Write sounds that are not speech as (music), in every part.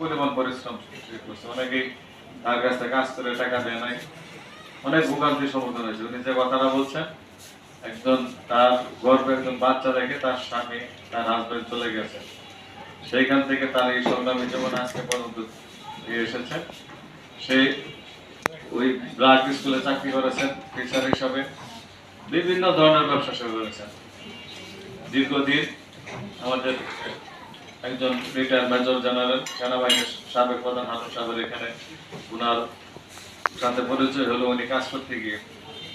পরিমাণ পরিশ্রম করছে। অনেকেই তার কাছ থেকে কাজ টাকা দেয় নাই। অনেক ভোগান্তির সম্মুখীন হয়েছে। উনি কথাটা বলছেন, একজন তার গর্বে একজন বাচ্চা রেখে তার স্বামী, তার হাজবেন্ড চলে গেছে। সেইখান থেকে তার এই সংগ্রামী জীবন আজকে পর্যন্ত এসেছে। সে ওই ব্লাড স্কুলে চাকরি করেছেন টিচার হিসাবে। বিভিন্ন ধরনের ব্যবসা শুরু করেছেন। দীর্ঘদিন আমাদের একজন রিটায়ার মেজর জেনারেল, সেনাবাহিনীর সাবেক প্রধান হানুর সাহেবের এখানে ওনার সাথে পরিচয় হলো, উনি কাজ করতে গিয়ে।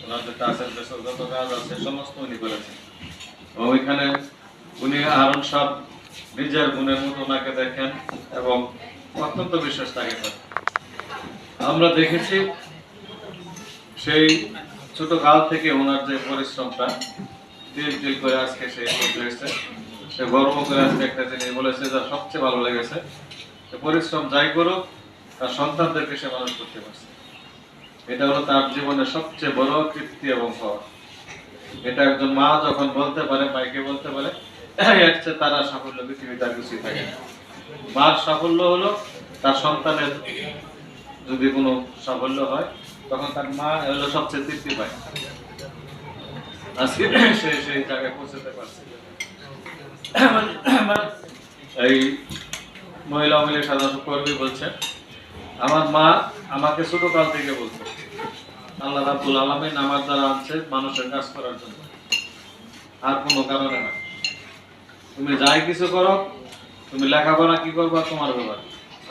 ওনার যে কাজের যে যত কাজ আছে, সমস্ত উনি করেছেন। এবং ওইখানে উনি হারুন সাহ নিজের গুণের মতো ওনাকে দেখেন এবং অত্যন্ত বিশ্বাস তাকে আমরা দেখেছি সেই ছোট কাল থেকে ওনার যে পরিশ্রমটা তিল তিল করে আজকে সে এগিয়ে হয়েছে সে গর্ব করে আজকে একটা জিনিস বলেছে যা সবচেয়ে ভালো লেগেছে। সে পরিশ্রম যাই করুক, তার সন্তানদেরকে সে মানুষ করতে পারছে। এটা হলো তার জীবনের সবচেয়ে বড় কীর্তি এবং পাওয়া এটা একজন মা যখন বলতে পারে, মাইকে বলতে পারে, এর তারা সাফল্য পৃথিবীতে আর কিছুই থাকে মার সাফল্য হলো তার সন্তানের যদি কোনো সাফল্য হয়, তখন তার মা হলো সবচেয়ে তৃপ্তি পায়। আজকে সে সেই জায়গায় পৌঁছতে পারছে। এই মহিলা মিলে সাধারণ কর্মী বলছে, আমার মা আমাকে ছোট কাল থেকে বলছে, আল্লাহ রাব্বুল আলামিন আমার দ্বারা আনছে মানুষের কাজ করার জন্য। আর কোনো কারণে না। তুমি যাই কিছু করো, তুমি লেখাপড়া কি করবা তোমার ব্যাপার?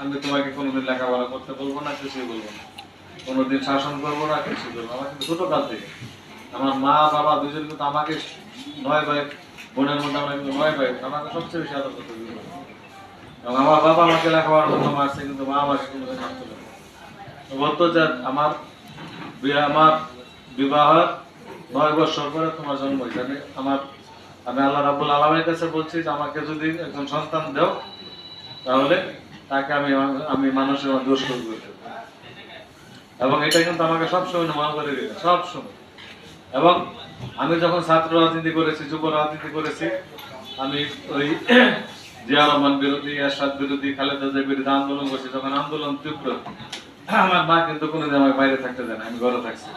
আমি তোমাকে কোনোদিন লেখাপড়া করতে বলব না, কিছুই বলব না। কোনোদিন শাসন করব না কিছু করব আমার কিন্তু থেকে। আমার মা, বাবা দুজন কিন্তু আমাকে নয় ভাই বোনের মধ্যে আমরা কিন্তু নয় ভাই আমাকে সবচেয়ে বেশি আদর করতে এবং আমার বাবা আমাকে লেখাপড়ার জন্য মারছে, কিন্তু মা আমাকে বলতো যে, আমার আমার বিবাহের নয় বছর পরে তোমার জন্ম আমি আমার আমি আল্লাহ রাবুল আলমের কাছে বলছি যে, আমাকে যদি একজন সন্তান দেও, তাহলে তাকে আমি আমি মানুষের দোষ করব। এবং এটা কিন্তু আমাকে সবসময় মনে করে দিবে সবসময়। এবং আমি যখন ছাত্র রাজনীতি করেছি, যুব রাজনীতি করেছি, আমি ওই (clears throat) জিয়া রহমান বিরোধী, এরশাদ বিরোধী, খালেদা জিয়া বিরোধী আন্দোলন করছি। যখন আন্দোলন তীব্র, আমার মা কিন্তু কোনোদিন আমার বাইরে থাকতে দেয় না, আমি ঘরে থাকছি।